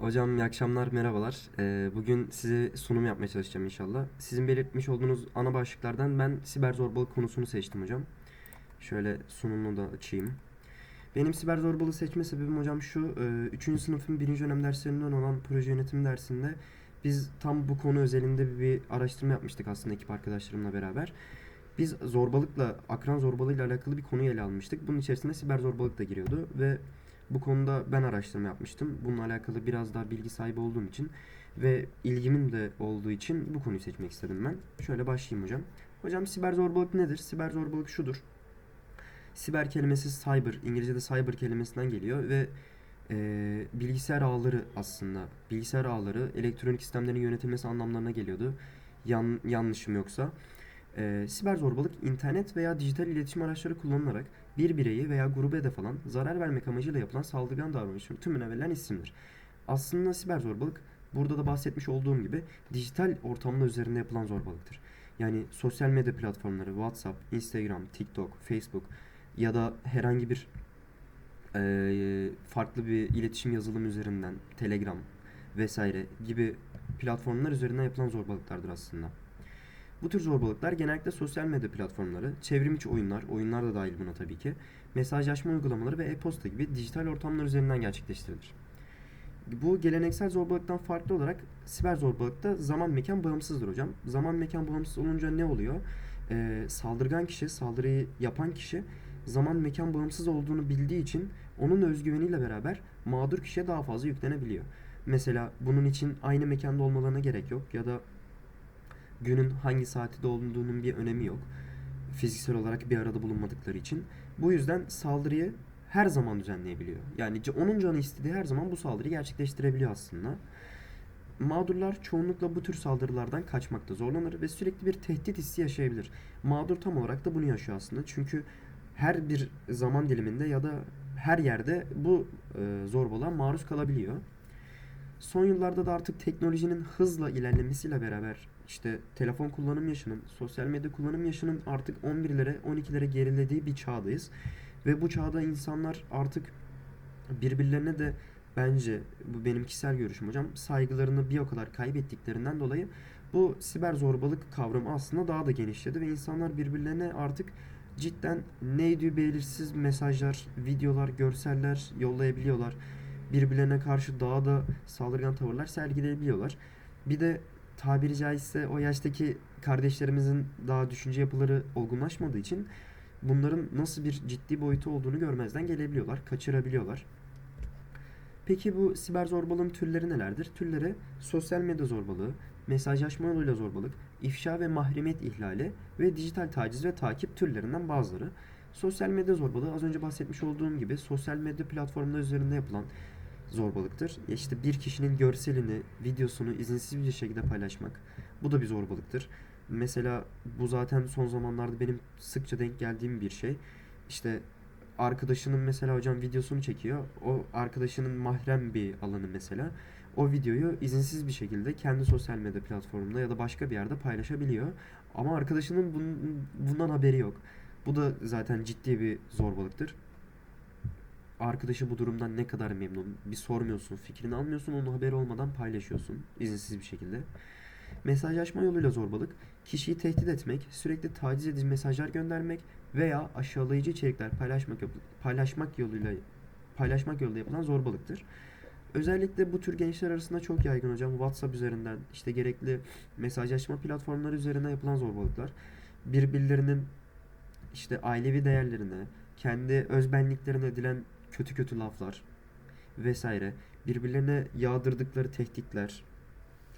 Hocam iyi akşamlar, merhabalar. Ee, bugün size sunum yapmaya çalışacağım inşallah. Sizin belirtmiş olduğunuz ana başlıklardan ben siber zorbalık konusunu seçtim hocam. Şöyle sunumunu da açayım. Benim siber zorbalığı seçme sebebim hocam şu. 3. sınıfın 1. dönem derslerinden olan proje yönetimi dersinde biz tam bu konu özelinde bir araştırma yapmıştık aslında ekip arkadaşlarımla beraber. Biz zorbalıkla, akran zorbalığıyla alakalı bir konuyu ele almıştık. Bunun içerisinde siber zorbalık da giriyordu ve bu konuda ben araştırma yapmıştım. Bununla alakalı biraz daha bilgi sahibi olduğum için ve ilgimin de olduğu için bu konuyu seçmek istedim ben. Şöyle başlayayım hocam. Hocam siber zorbalık nedir? Siber zorbalık şudur. Siber kelimesi cyber, İngilizce'de cyber kelimesinden geliyor ve e, bilgisayar ağları aslında. Bilgisayar ağları elektronik sistemlerin yönetilmesi anlamlarına geliyordu. Yan, yanlışım yoksa. E, siber zorbalık internet veya dijital iletişim araçları kullanılarak bir bireyi veya grubu hedef alan, zarar vermek amacıyla yapılan saldırgan davranışın tümüne verilen isimdir. Aslında siber zorbalık burada da bahsetmiş olduğum gibi dijital ortamda üzerinde yapılan zorbalıktır. Yani sosyal medya platformları WhatsApp, Instagram, TikTok, Facebook ya da herhangi bir eee, farklı bir iletişim yazılımı üzerinden Telegram vesaire gibi platformlar üzerinden yapılan zorbalıklardır aslında. Bu tür zorbalıklar genellikle sosyal medya platformları, çevrim içi oyunlar, oyunlar da dahil buna tabii ki, mesajlaşma uygulamaları ve e-posta gibi dijital ortamlar üzerinden gerçekleştirilir. Bu geleneksel zorbalıktan farklı olarak siber zorbalıkta zaman mekan bağımsızdır hocam. Zaman mekan bağımsız olunca ne oluyor? Ee, saldırgan kişi, saldırıyı yapan kişi zaman mekan bağımsız olduğunu bildiği için onun özgüveniyle beraber mağdur kişiye daha fazla yüklenebiliyor. Mesela bunun için aynı mekanda olmalarına gerek yok ya da günün hangi saati olduğunun bir önemi yok. Fiziksel olarak bir arada bulunmadıkları için. Bu yüzden saldırıyı her zaman düzenleyebiliyor. Yani onun canı istediği her zaman bu saldırıyı gerçekleştirebiliyor aslında. Mağdurlar çoğunlukla bu tür saldırılardan kaçmakta zorlanır ve sürekli bir tehdit hissi yaşayabilir. Mağdur tam olarak da bunu yaşıyor aslında. Çünkü her bir zaman diliminde ya da her yerde bu e, zorbalığa maruz kalabiliyor. Son yıllarda da artık teknolojinin hızla ilerlemesiyle beraber işte telefon kullanım yaşının, sosyal medya kullanım yaşının artık 11'lere, 12'lere gerilediği bir çağdayız. Ve bu çağda insanlar artık birbirlerine de bence bu benim kişisel görüşüm hocam saygılarını bir o kadar kaybettiklerinden dolayı bu siber zorbalık kavramı aslında daha da genişledi ve insanlar birbirlerine artık cidden neydi belirsiz mesajlar, videolar, görseller yollayabiliyorlar. Birbirlerine karşı daha da saldırgan tavırlar sergileyebiliyorlar. Bir de tabiri caizse o yaştaki kardeşlerimizin daha düşünce yapıları olgunlaşmadığı için bunların nasıl bir ciddi boyutu olduğunu görmezden gelebiliyorlar, kaçırabiliyorlar. Peki bu siber zorbalığın türleri nelerdir? Türleri sosyal medya zorbalığı, mesajlaşma yoluyla zorbalık, ifşa ve mahremiyet ihlali ve dijital taciz ve takip türlerinden bazıları. Sosyal medya zorbalığı az önce bahsetmiş olduğum gibi sosyal medya platformları üzerinde yapılan zorbalıktır. Ya İşte bir kişinin görselini, videosunu izinsiz bir şekilde paylaşmak. Bu da bir zorbalıktır. Mesela bu zaten son zamanlarda benim sıkça denk geldiğim bir şey. İşte arkadaşının mesela hocam videosunu çekiyor. O arkadaşının mahrem bir alanı mesela. O videoyu izinsiz bir şekilde kendi sosyal medya platformunda ya da başka bir yerde paylaşabiliyor. Ama arkadaşının bunun, bundan haberi yok. Bu da zaten ciddi bir zorbalıktır. Arkadaşı bu durumdan ne kadar memnun? Bir sormuyorsun, fikrini almıyorsun, onun haberi olmadan paylaşıyorsun izinsiz bir şekilde. Mesajlaşma yoluyla zorbalık, kişiyi tehdit etmek, sürekli taciz edici mesajlar göndermek veya aşağılayıcı içerikler paylaşmak paylaşmak yoluyla paylaşmak yoluyla yapılan zorbalıktır. Özellikle bu tür gençler arasında çok yaygın hocam. WhatsApp üzerinden işte gerekli mesajlaşma platformları üzerinden yapılan zorbalıklar. Birbirlerinin işte ailevi değerlerine, kendi özbenliklerine edilen kötü kötü laflar vesaire. Birbirlerine yağdırdıkları tehditler.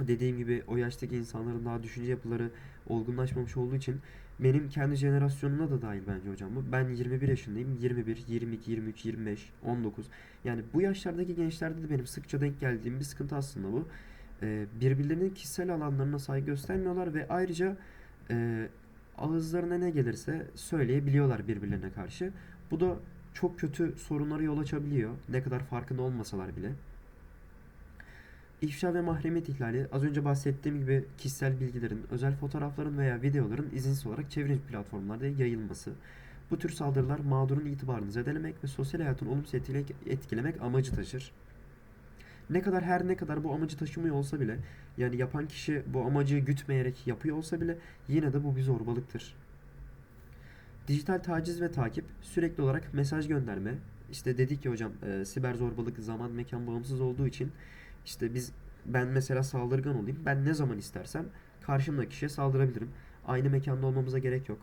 Dediğim gibi o yaştaki insanların daha düşünce yapıları olgunlaşmamış olduğu için benim kendi jenerasyonuna da dahil bence hocam bu. Ben 21 yaşındayım. 21, 22, 23, 25, 19. Yani bu yaşlardaki gençlerde de benim sıkça denk geldiğim bir sıkıntı aslında bu. Ee, birbirlerinin kişisel alanlarına saygı göstermiyorlar ve ayrıca e, ağızlarına ne gelirse söyleyebiliyorlar birbirlerine karşı. Bu da çok kötü sorunlara yol açabiliyor. Ne kadar farkında olmasalar bile. İfşa ve mahremiyet ihlali az önce bahsettiğim gibi kişisel bilgilerin, özel fotoğrafların veya videoların izinsiz olarak çevrim platformlarda yayılması. Bu tür saldırılar mağdurun itibarını zedelemek ve sosyal hayatını olumsuz etkile- etkilemek amacı taşır. Ne kadar her ne kadar bu amacı taşımıyor olsa bile yani yapan kişi bu amacı gütmeyerek yapıyor olsa bile yine de bu bir zorbalıktır. Dijital taciz ve takip, sürekli olarak mesaj gönderme. İşte dedik ya hocam e, siber zorbalık zaman mekan bağımsız olduğu için işte biz ben mesela saldırgan olayım. Ben ne zaman istersem karşımdaki kişiye saldırabilirim. Aynı mekanda olmamıza gerek yok.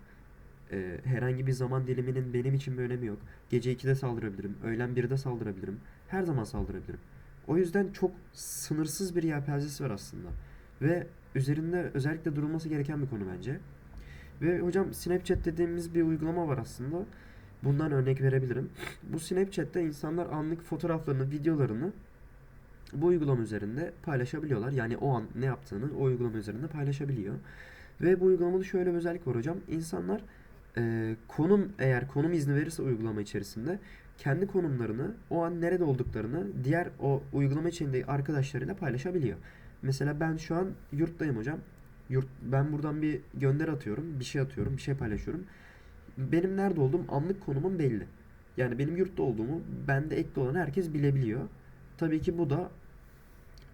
E, herhangi bir zaman diliminin benim için bir önemi yok. Gece 2'de saldırabilirim. Öğlen 1'de saldırabilirim. Her zaman saldırabilirim. O yüzden çok sınırsız bir yelpazesi var aslında. Ve üzerinde özellikle durulması gereken bir konu bence. Ve hocam Snapchat dediğimiz bir uygulama var aslında. Bundan örnek verebilirim. Bu Snapchat'te insanlar anlık fotoğraflarını, videolarını bu uygulama üzerinde paylaşabiliyorlar. Yani o an ne yaptığını o uygulama üzerinde paylaşabiliyor. Ve bu uygulamada şöyle bir özellik var hocam. İnsanlar e, konum eğer konum izni verirse uygulama içerisinde kendi konumlarını o an nerede olduklarını diğer o uygulama içindeki arkadaşlarıyla paylaşabiliyor. Mesela ben şu an yurttayım hocam. Yurt, ben buradan bir gönder atıyorum, bir şey atıyorum, bir şey paylaşıyorum. Benim nerede olduğum anlık konumum belli. Yani benim yurtta olduğumu bende ekli olan herkes bilebiliyor. Tabii ki bu da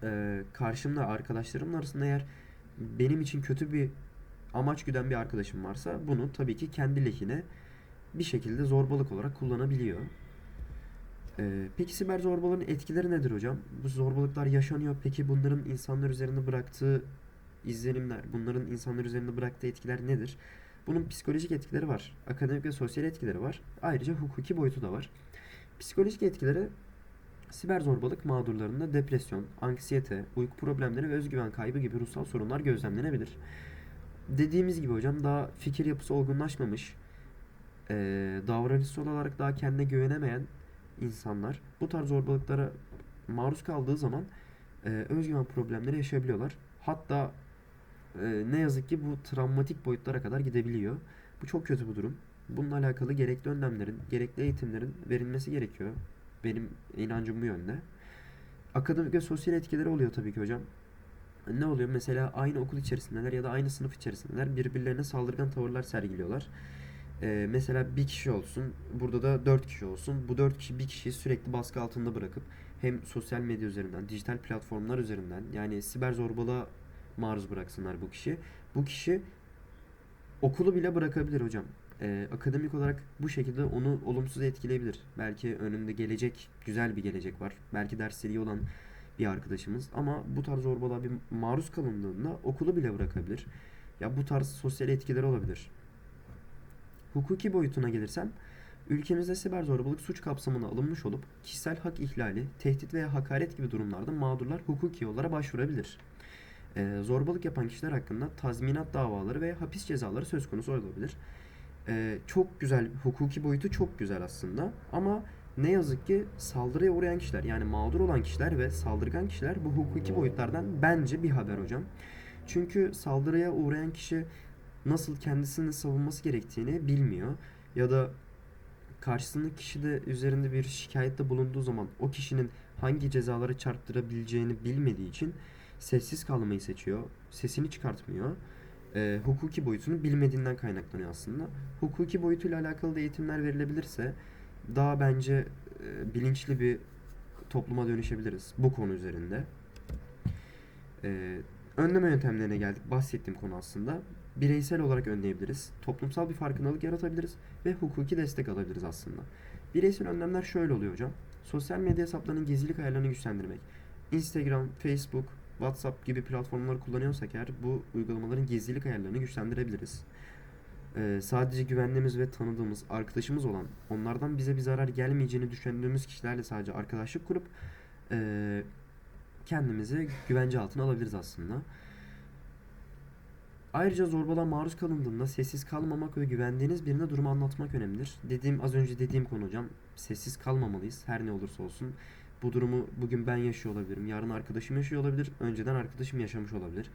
e, karşımda arkadaşlarımın arasında eğer benim için kötü bir amaç güden bir arkadaşım varsa bunu tabii ki kendi lehine bir şekilde zorbalık olarak kullanabiliyor. Ee, peki siber zorbalığın etkileri nedir hocam? Bu zorbalıklar yaşanıyor. Peki bunların insanlar üzerinde bıraktığı izlenimler, bunların insanlar üzerinde bıraktığı etkiler nedir? Bunun psikolojik etkileri var. Akademik ve sosyal etkileri var. Ayrıca hukuki boyutu da var. Psikolojik etkileri siber zorbalık mağdurlarında depresyon, anksiyete, uyku problemleri ve özgüven kaybı gibi ruhsal sorunlar gözlemlenebilir. Dediğimiz gibi hocam daha fikir yapısı olgunlaşmamış, eee davranışsal olarak daha kendine güvenemeyen insanlar bu tarz zorbalıklara maruz kaldığı zaman e, özgüven problemleri yaşayabiliyorlar. Hatta e, ne yazık ki bu travmatik boyutlara kadar gidebiliyor. Bu çok kötü bir durum. Bununla alakalı gerekli önlemlerin, gerekli eğitimlerin verilmesi gerekiyor. Benim inancım bu yönde. Akademik ve sosyal etkileri oluyor tabii ki hocam. Ne oluyor? Mesela aynı okul içerisindeler ya da aynı sınıf içerisindeler birbirlerine saldırgan tavırlar sergiliyorlar. Ee, mesela bir kişi olsun, burada da dört kişi olsun. Bu dört kişi bir kişiyi sürekli baskı altında bırakıp hem sosyal medya üzerinden, dijital platformlar üzerinden yani siber zorbalığa maruz bıraksınlar bu kişi. Bu kişi okulu bile bırakabilir hocam. Ee, akademik olarak bu şekilde onu olumsuz etkileyebilir. Belki önünde gelecek, güzel bir gelecek var. Belki dersleri olan bir arkadaşımız ama bu tarz zorbalığa bir maruz kalındığında okulu bile bırakabilir. Ya bu tarz sosyal etkileri olabilir. Hukuki boyutuna gelirsem, ülkemizde siber zorbalık suç kapsamına alınmış olup kişisel hak ihlali, tehdit veya hakaret gibi durumlarda mağdurlar hukuki yollara başvurabilir. Ee, zorbalık yapan kişiler hakkında tazminat davaları veya hapis cezaları söz konusu olabilir. Ee, çok güzel, hukuki boyutu çok güzel aslında ama ne yazık ki saldırıya uğrayan kişiler yani mağdur olan kişiler ve saldırgan kişiler bu hukuki boyutlardan bence bir haber hocam. Çünkü saldırıya uğrayan kişi nasıl kendisini savunması gerektiğini bilmiyor. Ya da karşısındaki kişi de üzerinde bir şikayette bulunduğu zaman o kişinin hangi cezaları çarptırabileceğini bilmediği için sessiz kalmayı seçiyor. Sesini çıkartmıyor. Ee, hukuki boyutunu bilmediğinden kaynaklanıyor aslında. Hukuki boyutuyla alakalı da eğitimler verilebilirse daha bence e, bilinçli bir topluma dönüşebiliriz bu konu üzerinde. Ee, önleme yöntemlerine geldik. Bahsettiğim konu aslında bireysel olarak önleyebiliriz. Toplumsal bir farkındalık yaratabiliriz ve hukuki destek alabiliriz aslında. Bireysel önlemler şöyle oluyor hocam. Sosyal medya hesaplarının gizlilik ayarlarını güçlendirmek. Instagram, Facebook, WhatsApp gibi platformları kullanıyorsak eğer bu uygulamaların gizlilik ayarlarını güçlendirebiliriz. Ee, sadece güvendiğimiz ve tanıdığımız, arkadaşımız olan, onlardan bize bir zarar gelmeyeceğini düşündüğümüz kişilerle sadece arkadaşlık kurup ee, kendimizi güvence altına alabiliriz aslında. Ayrıca zorbalığa maruz kalındığında sessiz kalmamak ve güvendiğiniz birine durumu anlatmak önemlidir. Dediğim az önce dediğim konu hocam. Sessiz kalmamalıyız her ne olursa olsun. Bu durumu bugün ben yaşıyor olabilirim. Yarın arkadaşım yaşıyor olabilir. Önceden arkadaşım yaşamış olabilir.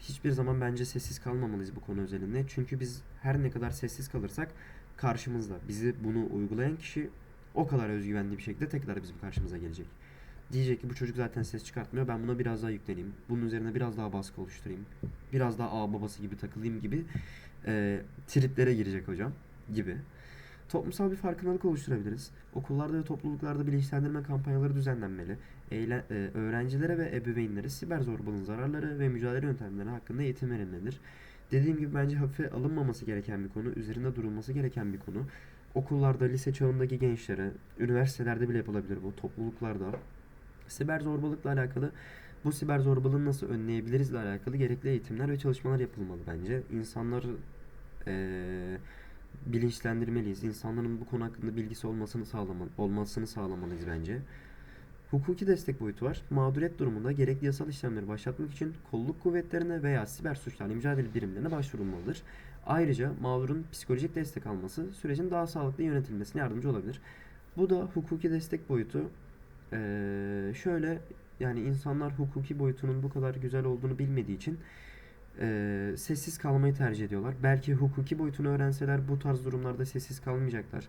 Hiçbir zaman bence sessiz kalmamalıyız bu konu özelinde. Çünkü biz her ne kadar sessiz kalırsak karşımızda bizi bunu uygulayan kişi o kadar özgüvenli bir şekilde tekrar bizim karşımıza gelecek. Diyecek ki bu çocuk zaten ses çıkartmıyor. Ben buna biraz daha yükleneyim. Bunun üzerine biraz daha baskı oluşturayım. Biraz daha ağ babası gibi takılayım gibi e, triplere girecek hocam gibi. Toplumsal bir farkındalık oluşturabiliriz. Okullarda ve topluluklarda bilinçlendirme kampanyaları düzenlenmeli. Eyle, e, öğrencilere ve ebeveynlere siber zorbalığın zararları ve mücadele yöntemleri hakkında eğitim verilmelidir. Dediğim gibi bence hafife alınmaması gereken bir konu, üzerinde durulması gereken bir konu. Okullarda, lise çağındaki gençlere, üniversitelerde bile yapılabilir bu, topluluklarda. Siber zorbalıkla alakalı bu siber zorbalığını nasıl önleyebiliriz ile alakalı gerekli eğitimler ve çalışmalar yapılmalı bence. İnsanları eee, bilinçlendirmeliyiz. İnsanların bu konu hakkında bilgisi olmasını sağlama, olmasını sağlamalıyız bence. Hukuki destek boyutu var. Mağduriyet durumunda gerekli yasal işlemleri başlatmak için kolluk kuvvetlerine veya siber suçlarla mücadele birimlerine başvurulmalıdır. Ayrıca mağdurun psikolojik destek alması sürecin daha sağlıklı yönetilmesine yardımcı olabilir. Bu da hukuki destek boyutu. Ee, şöyle yani insanlar hukuki boyutunun bu kadar güzel olduğunu bilmediği için ee, sessiz kalmayı tercih ediyorlar. Belki hukuki boyutunu öğrenseler bu tarz durumlarda sessiz kalmayacaklar.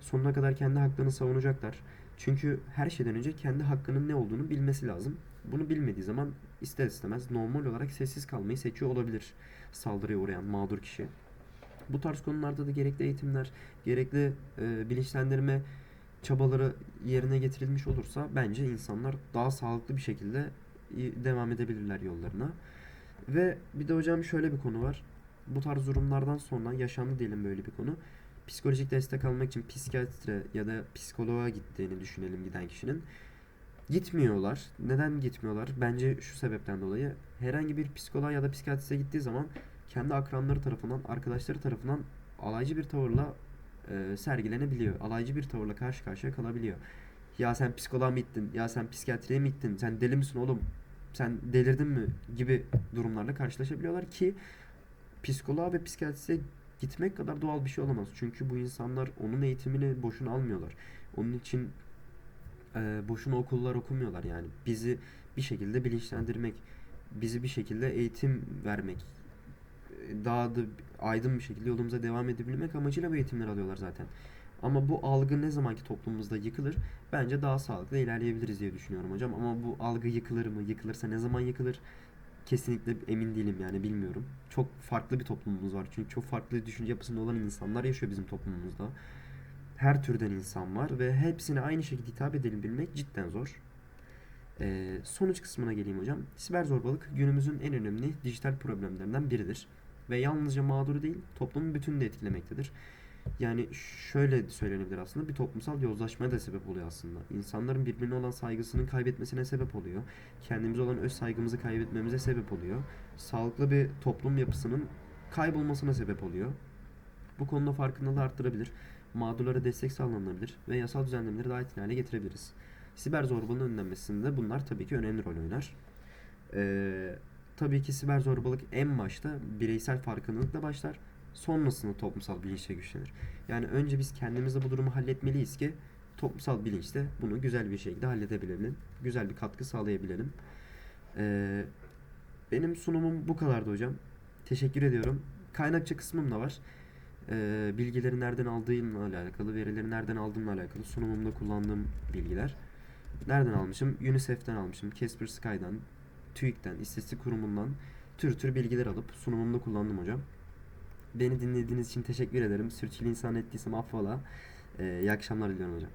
Sonuna kadar kendi haklarını savunacaklar. Çünkü her şeyden önce kendi hakkının ne olduğunu bilmesi lazım. Bunu bilmediği zaman ister istemez normal olarak sessiz kalmayı seçiyor olabilir saldırıya uğrayan mağdur kişi. Bu tarz konularda da gerekli eğitimler, gerekli e, bilinçlendirme çabaları yerine getirilmiş olursa bence insanlar daha sağlıklı bir şekilde devam edebilirler yollarına. Ve bir de hocam şöyle bir konu var. Bu tarz durumlardan sonra yaşandı diyelim böyle bir konu. Psikolojik destek almak için psikiyatre ya da psikoloğa gittiğini düşünelim giden kişinin. Gitmiyorlar. Neden gitmiyorlar? Bence şu sebepten dolayı. Herhangi bir psikoloğa ya da psikiyatriste gittiği zaman kendi akranları tarafından, arkadaşları tarafından alaycı bir tavırla e, sergilenebiliyor. Alaycı bir tavırla karşı karşıya kalabiliyor. Ya sen psikoloğa mı gittin? Ya sen psikiyatriye mi gittin? Sen deli misin oğlum? Sen delirdin mi? Gibi durumlarla karşılaşabiliyorlar ki psikoloğa ve psikiyatriste gitmek kadar doğal bir şey olamaz. Çünkü bu insanlar onun eğitimini boşuna almıyorlar. Onun için e, boşuna okullar okumuyorlar yani. Bizi bir şekilde bilinçlendirmek, bizi bir şekilde eğitim vermek, e, daha da aydın bir şekilde yolumuza devam edebilmek amacıyla bu eğitimleri alıyorlar zaten. Ama bu algı ne zamanki toplumumuzda yıkılır, bence daha sağlıklı ilerleyebiliriz diye düşünüyorum hocam. Ama bu algı yıkılır mı? Yıkılırsa ne zaman yıkılır? Kesinlikle emin değilim yani bilmiyorum. Çok farklı bir toplumumuz var. Çünkü çok farklı düşünce yapısında olan insanlar yaşıyor bizim toplumumuzda. Her türden insan var ve hepsine aynı şekilde hitap edebilmek cidden zor. Ee, sonuç kısmına geleyim hocam. Siber zorbalık günümüzün en önemli dijital problemlerinden biridir. Ve yalnızca mağduru değil, toplumun bütününü etkilemektedir. Yani şöyle söylenebilir aslında bir toplumsal yozlaşmaya da sebep oluyor aslında. İnsanların birbirine olan saygısının kaybetmesine sebep oluyor. Kendimize olan öz saygımızı kaybetmemize sebep oluyor. Sağlıklı bir toplum yapısının kaybolmasına sebep oluyor. Bu konuda farkındalığı arttırabilir. Mağdurlara destek sağlanabilir ve yasal düzenlemeleri daha etkili hale getirebiliriz. Siber zorbalığın önlenmesinde bunlar tabii ki önemli rol oynar. Ee, tabii ki siber zorbalık en başta bireysel farkındalıkla başlar. Sonrasında toplumsal bilinçle güçlenir. Yani önce biz kendimizde bu durumu halletmeliyiz ki toplumsal bilinçle bunu güzel bir şekilde halledebilelim. Güzel bir katkı sağlayabilelim. Ee, benim sunumum bu kadardı hocam. Teşekkür ediyorum. Kaynakça kısmım da var. Ee, bilgileri nereden aldığımla alakalı, verileri nereden aldığımla alakalı sunumumda kullandığım bilgiler. Nereden almışım? UNICEF'ten almışım. Casper Sky'dan, TÜİK'ten, İstatistik Kurumu'ndan tür tür bilgiler alıp sunumumda kullandım hocam. Beni dinlediğiniz için teşekkür ederim. Sürçülisan ettiysem affola. Ee, iyi akşamlar diliyorum hocam.